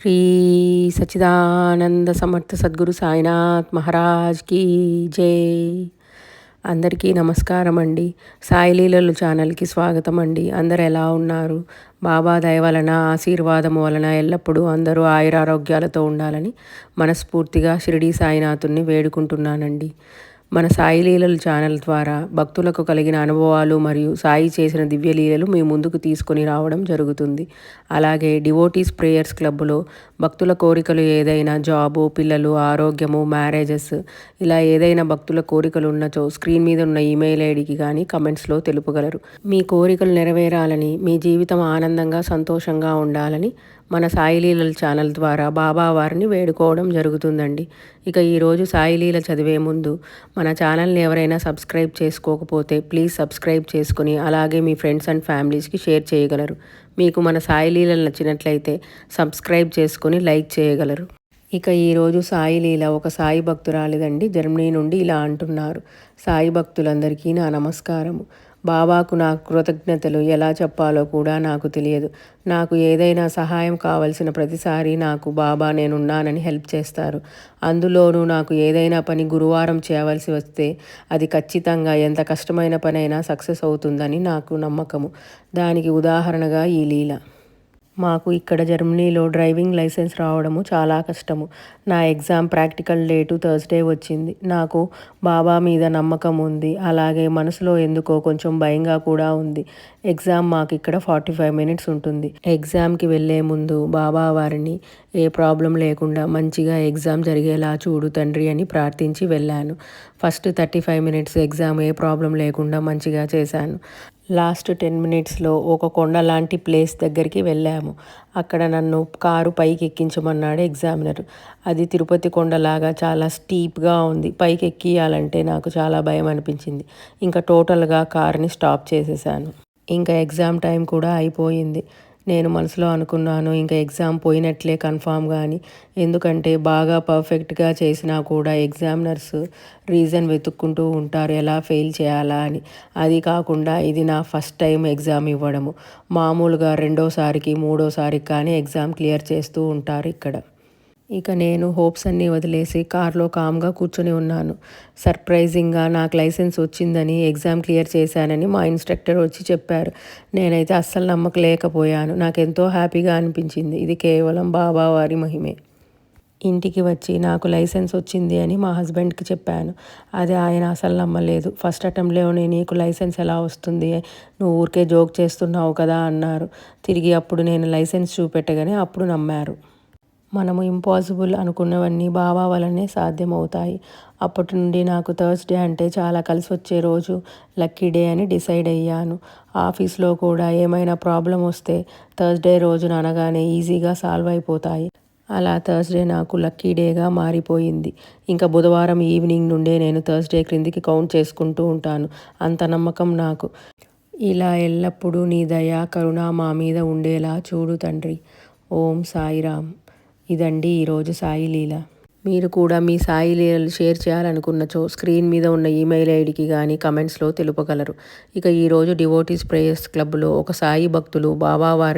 శ్రీ సచిదానంద సమర్థ సద్గురు సాయినాథ్ మహారాజ్ కీ జై. అందరికీ నమస్కారం అండి సాయిలీలలు ఛానల్కి స్వాగతం అండి అందరు ఎలా ఉన్నారు? బాబా దయ వలన ఆశీర్వాదం వలన ఎల్లప్పుడూ అందరూ ఆయురారోగ్యాలతో ఉండాలని మనస్ఫూర్తిగా షిరిడీ సాయినాథుని వేడుకుంటున్నానండి. మన సాయి లీలలు ఛానల్ ద్వారా భక్తులకు కలిగిన అనుభవాలు మరియు సాయి చేసిన దివ్యలీలలు మీ ముందుకు తీసుకొని రావడం జరుగుతుంది. అలాగే డివోటీస్ ప్రేయర్స్ క్లబ్లో భక్తుల కోరికలు ఏదైనా జాబు పిల్లలు ఆరోగ్యము మ్యారేజెస్ ఇలా ఏదైనా భక్తుల కోరికలు ఉన్నచో స్క్రీన్ మీద ఉన్న ఈమెయిల్ ఐడికి కానీ కమెంట్స్లో తెలుపగలరు. మీ కోరికలు నెరవేరాలని మీ జీవితం ఆనందంగా సంతోషంగా ఉండాలని మన సాయిలీలల ఛానల్ ద్వారా బాబా వారిని వేడుకోవడం జరుగుతుందండి. ఇక ఈరోజు సాయిలీల చదివే ముందు మన ఛానల్ని ఎవరైనా సబ్స్క్రైబ్ చేసుకోకపోతే ప్లీజ్ సబ్స్క్రైబ్ చేసుకుని అలాగే మీ ఫ్రెండ్స్ అండ్ ఫ్యామిలీస్కి షేర్ చేయగలరు. మీకు మన సాయిలీలలు నచ్చినట్లయితే సబ్స్క్రైబ్ చేసుకుని లైక్ చేయగలరు. ఇక ఈరోజు సాయిలీల ఒక సాయి భక్తురాలిదండి. జర్మనీ నుండి ఇలా అంటున్నారు. సాయి భక్తులందరికీ నా నమస్కారము. బాబాకు నా కృతజ్ఞతలు ఎలా చెప్పాలో కూడా నాకు తెలియదు. నాకు ఏదైనా సహాయం కావలసిన ప్రతిసారి నాకు బాబా నేనున్నానని హెల్ప్ చేస్తారు. అందులోనూ నాకు ఏదైనా పని గురువారం చేయవలసి వస్తే అది ఖచ్చితంగా ఎంత కష్టమైన పనైనా సక్సెస్ అవుతుందని నాకు నమ్మకము. దానికి ఉదాహరణగా ఈ లీల. మాకు ఇక్కడ జర్మనీలో డ్రైవింగ్ లైసెన్స్ రావడము చాలా కష్టము. నా ఎగ్జామ్ ప్రాక్టికల్ డేటు థర్స్డే వచ్చింది. నాకు బాబా మీద నమ్మకం ఉంది. అలాగే మనసులో ఎందుకో కొంచెం భయంగా కూడా ఉంది. ఎగ్జామ్ మాకు ఇక్కడ ఫార్టీ ఫైవ్ మినిట్స్ ఉంటుంది. ఎగ్జామ్కి వెళ్ళే ముందు బాబా వారిని ఏ ప్రాబ్లం లేకుండా మంచిగా ఎగ్జామ్ జరిగేలా చూడు తండ్రి అని ప్రార్థించి వెళ్ళాను. First thirty five minutes exam ఏ ప్రాబ్లం లేకుండా మంచిగా చేశాను. లాస్ట్ టెన్ మినిట్స్లో ఒక కొండ లాంటి ప్లేస్ దగ్గరికి వెళ్ళాము. అక్కడ నన్ను కారు పైకి ఎక్కించమన్నాడు ఎగ్జామినర్. అది తిరుపతి కొండలాగా చాలా స్టీప్గా ఉంది. పైకి ఎక్కియాలంటే నాకు చాలా భయం అనిపించింది. ఇంకా టోటల్గా కార్ని స్టాప్ చేసేసాను. ఇంకా ఎగ్జామ్ టైం కూడా అయిపోయింది. నేను మనసులో అనుకున్నాను ఇంకా ఎగ్జామ్ పోయినట్లే కన్ఫామ్ కానీ ఎందుకంటే బాగా పర్ఫెక్ట్గా చేసినా కూడా ఎగ్జామినర్స్ రీజన్ వెతుక్కుంటూ ఉంటారు ఎలా ఫెయిల్ చేయాలా అని. అది కాకుండా ఇది నా ఫస్ట్ టైం ఎగ్జామ్ ఇవ్వడము. మామూలుగా రెండోసారికి మూడోసారికి కానీ ఎగ్జామ్ క్లియర్ చేస్తూ ఉంటారు ఇక్కడ. ఇక నేను హోప్స్ అన్నీ వదిలేసి కార్లో కామ్గా కూర్చొని ఉన్నాను. సర్ప్రైజింగ్గా నాకు లైసెన్స్ వచ్చిందని ఎగ్జామ్ క్లియర్ చేశానని మా ఇన్స్ట్రక్టర్ వచ్చి చెప్పారు. నేనైతే అస్సలు నమ్మకలేకపోయాను. నాకు ఎంతో హ్యాపీగా అనిపించింది. ఇది కేవలం బాబావారి మహిమే. ఇంటికి వచ్చి నాకు లైసెన్స్ వచ్చింది అని మా హస్బెండ్కి చెప్పాను. అది ఆయన అసలు నమ్మలేదు. ఫస్ట్ అటెంప్ట్లోనే నీకు లైసెన్స్ ఎలా వస్తుంది? నువ్వు ఊరికే జోక్ చేస్తున్నావు కదా అన్నారు. తిరిగి అప్పుడు నేను లైసెన్స్ చూపెట్టగానే అప్పుడు నమ్మారు. మనము ఇంపాసిబుల్ అనుకున్నవన్నీ బాబా వలనే సాధ్యమవుతాయి. అప్పటి నుండి నాకు థర్స్డే అంటే చాలా కలిసి వచ్చే రోజు లక్కీ డే అని డిసైడ్ అయ్యాను. ఆఫీస్లో కూడా ఏమైనా ప్రాబ్లం వస్తే థర్స్డే రోజున అనగానే ఈజీగా సాల్వ్ అయిపోతాయి. అలా థర్స్డే నాకు లక్కీ డేగా మారిపోయింది. ఇంకా బుధవారం ఈవినింగ్ నుండే నేను థర్స్డే క్రిందికి కౌంట్ చేసుకుంటూ ఉంటాను. అంత నమ్మకం నాకు. ఇలా ఎల్లప్పుడూ నీ దయా కరుణ మా మీద ఉండేలా చూడు తండ్రి. ఓం సాయిరామ్. ఇదండి ఈరోజు సాయి లీల. మీరు కూడా మీ సాయి లీలలు షేర్ చేయాలనుకున్నచో స్క్రీన్ మీద ఉన్న ఈమెయిల్ ఐడికి కానీ కమెంట్స్లో తెలుపగలరు. ఇక ఈరోజు డివోటీస్ ప్రేయర్స్ క్లబ్లో ఒక సాయి భక్తులు బాబావారిని